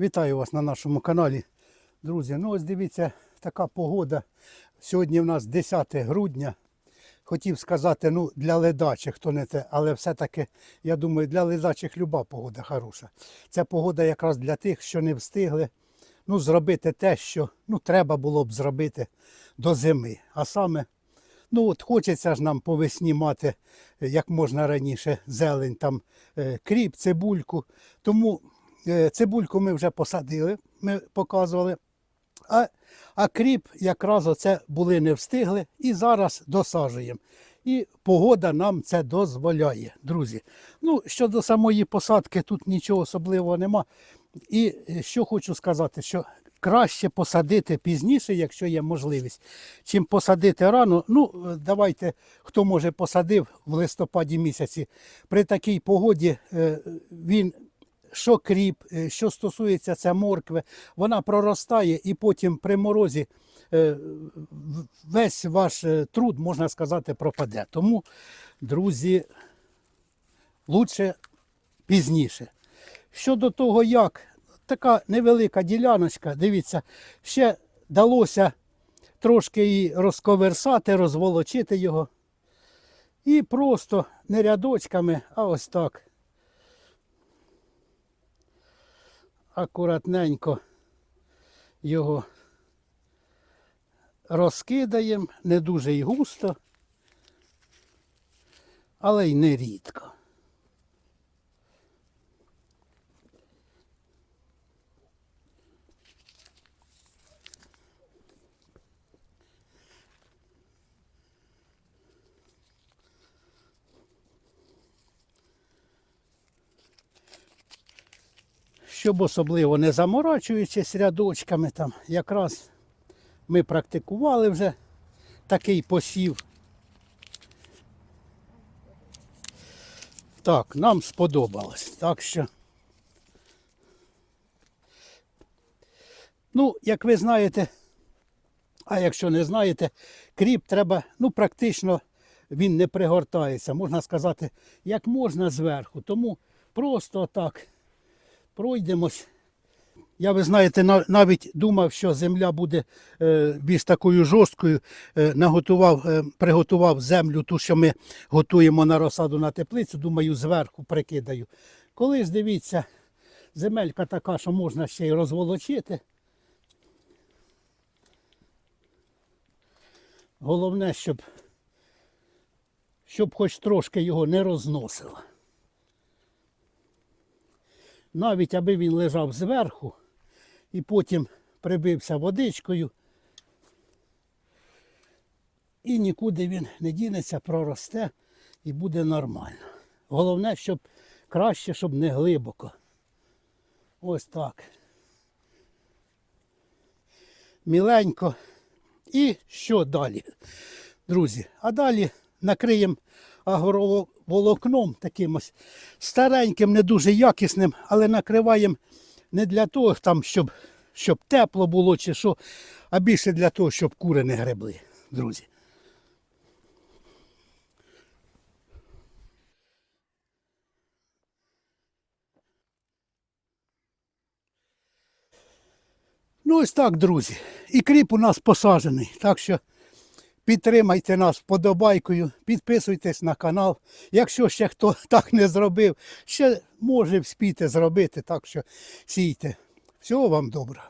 Вітаю вас на нашому каналі. Друзі, ну ось дивіться, така погода. Сьогодні в нас 10 грудня. Хотів сказати, ну, для ледачих, хто не те, але все-таки, я думаю, для ледачих люба погода хороша. Це погода якраз для тих, що не встигли ну, зробити те, що ну, треба було б зробити до зими. А саме, ну от хочеться ж нам по весні мати е, як можна раніше зелень, там е, кріп, цибульку. Тому цибульку ми вже посадили, ми показували. А, а кріп якраз оце були не встигли і зараз досаджуємо. І погода нам це дозволяє, друзі. Ну, щодо самої посадки, тут нічого особливого нема. І е, що хочу сказати, що краще посадити пізніше, якщо є можливість, чим посадити рано. Ну, е, давайте, хто може посадив в листопаді місяці. При такій погоді е, він що кріп, е, що стосується це моркви, вона проростає і потім при морозі е, весь ваш е, труд, можна сказати, пропаде. Тому, друзі, лучше пізніше. Щодо того, як така невелика діляночка, дивіться, ще далося трошки її розковерсати, розволочити його. І просто не рядочками, а ось так. Акуратненько його розкидаємо, не дуже і густо, але й не рідко. Щоб особливо не заморачуючись рядочками там, якраз ми практикували вже такий посів. Так, нам сподобалось. Так що. Ну, як ви знаєте, а якщо не знаєте, кріп треба, ну, практично він не пригортається, можна сказати, як можна зверху. Тому просто так пройдемось. Я, ви знаєте, навіть думав, що земля буде е, більш такою жорсткою. Е, наготував, е, приготував землю, ту, що ми готуємо на розсаду на теплицю, думаю, зверху прикидаю. Колись, дивіться, земелька така, що можна ще й розволочити. Головне, щоб, щоб хоч трошки його не розносило навіть аби він лежав зверху і потім прибився водичкою. І нікуди він не дінеться, проросте і буде нормально. Головне, щоб краще, щоб не глибоко. Ось так. Міленько. І що далі, друзі? А далі накриємо агроволокном таким ось стареньким, не дуже якісним, але накриваємо не для того, там, щоб, щоб тепло було чи що, а більше для того, щоб кури не гребли, друзі. Ну ось так, друзі. І кріп у нас посаджений. Так що підтримайте нас вподобайкою, підписуйтесь на канал. Якщо ще хто так не зробив, ще може вспіти зробити, так що сійте. Всього вам доброго.